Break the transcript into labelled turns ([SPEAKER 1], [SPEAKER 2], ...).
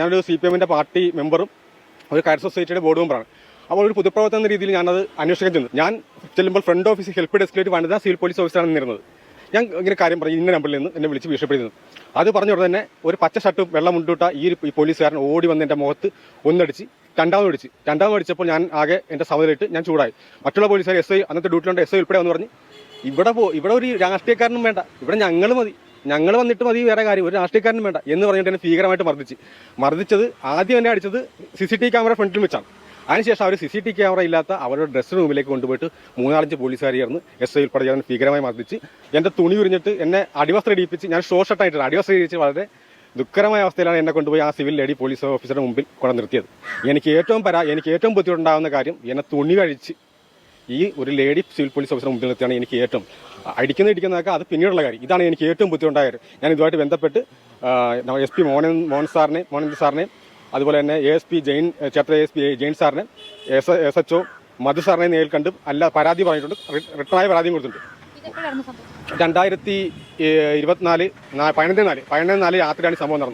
[SPEAKER 1] ഞാനൊരു C P എമ്മിന്റെ party മെമ്പറും ഒരു കയർ സൊസൈറ്റിയുടെ ബോർഡ് മെമ്പറാണ്. അപ്പോൾ ഒരു പൊതുപ്രവർത്തനം എന്ന രീതിയിൽ ഞാനത് അന്വേഷിക്കാൻ ചെന്നു. ഞാൻ ചെല്ലുമ്പോൾ ഫ്രണ്ട് ഓഫീസ് ഹെൽപ്പ് ഡെസ്കിലേക്ക് വനിതാ സിവിൽ പോലീസ് ഓഫീസറാണ് നിന്നിരുന്നത്. ഞാൻ ഇങ്ങനെ കാര്യം പറയും ഇന്ന നമ്പറിൽ നിന്ന് എന്നെ വിളിച്ച് ഭീഷണിപ്പെടുത്തുന്നു അത് പറഞ്ഞ ഉടനെ തന്നെ ഒരു പച്ച ഷർട്ടും വെള്ളം മുണ്ടിട്ട ഈ പോലീസുകാരൻ ഓടി വന്ന് എന്റെ മുഖത്ത് ഒന്നടിച്ച് രണ്ടാമത് അടിച്ച്. രണ്ടാമത് അടിച്ചപ്പോൾ ഞാൻ ആകെ എന്റെ സഹോദരിട്ട് ഞാൻ ചൂടായി. മറ്റുള്ള പോലീസുകാർ എസ് ഐ അന്നത്തെ ഡ്യൂട്ടിലുണ്ട് എസ് ഐ ഉൾപ്പെടെ വന്ന് പറഞ്ഞ് ഇവിടെ പോ ഇവിടെ ഒരു രാഷ്ട്രീയക്കാരനും വേണ്ട. ഇവിടെ ഞങ്ങൾ മതി. ഞങ്ങൾ വന്നിട്ട് മതി വേറെ കാര്യം. ഒരു രാഷ്ട്രീയക്കാരനും വേണ്ട എന്ന് പറഞ്ഞിട്ട് എന്നെ ഭീകരമായിട്ട് മർദ്ദിച്ച്. മർദ്ദിച്ചത് ആദ്യം എന്നെ അടിച്ചത് സി സി ടി ക്യാമറ ഫ്രണ്ടിൽ വെച്ചാണ്. അതിനുശേഷം അവർ സി സി ടി ക്യാമറ ഇല്ലാത്ത അവരുടെ ഡ്രസ് റൂമിലേക്ക് കൊണ്ടുപോയിട്ട് മൂന്നാലഞ്ച് പോലീസുകാർ ചേർന്ന് എസ് ഐ ഉൾപ്പെടെ ചേർന്ന് ഭീകരമായി മർദ്ദിച്ച്. എന്റെ തുണി ഉരിഞ്ഞിട്ട് എന്നെ അടിവസ്ത്രം ഇടിപ്പിച്ച് ഞാൻ ഷോ അടിവസ്ത്ര അടിവസ്ത്രം ഇടിച്ച് വളരെ ദുഃഖരമായ അവസ്ഥയിലാണ് എന്നെ കൊണ്ടുപോയി ആ സിവിൽ ലേഡി പോലീസ് ഓഫീസറുടെ മുമ്പിൽ കൊണ്ട് നിർത്തിയത്. എനിക്ക് ഏറ്റവും പരാ എനിക്ക് ഏറ്റവും ബുദ്ധിമുട്ടുണ്ടാകുന്ന കാര്യം എന്നെ തുണി കഴിച്ച് ഈ ഒരു ലേഡി സിവിൽ പോലീസ് ഓഫീസർ മുമ്പിൽ നിർത്തിയാണ് എനിക്ക് ഏറ്റവും അടിക്കുന്ന ഇടിക്കുന്നതൊക്കെ അത് പിന്നീടുള്ള കാര്യം. ഇതാണ് എനിക്ക് ഏറ്റവും ബുദ്ധിമുട്ടായ കാര്യം ഞാൻ ഇതുമായിട്ട് ബന്ധപ്പെട്ട് എസ് പി മോഹൻ മോഹൻ സാറിനെ മോഹനന്ദ സാറിനെ അതുപോലെ തന്നെ എ എസ് പി ജെയിൻ ചേട്ടൻ എസ് പി ജെയിൻ സാറിനെ S S H O Madhu സാറിനെ നേരിൽ കണ്ട് അല്ല പരാതി പറഞ്ഞിട്ടുണ്ട്. റിട്ടേണായ പരാതിയും കൊടുത്തിട്ടുണ്ട്. രണ്ടായിരത്തി ഇരുപത്തിനാല് പതിനൊന്ന് നാല് പതിനൊന്ന് നാല് രാത്രിയാണ് സംഭവം നടന്നത്.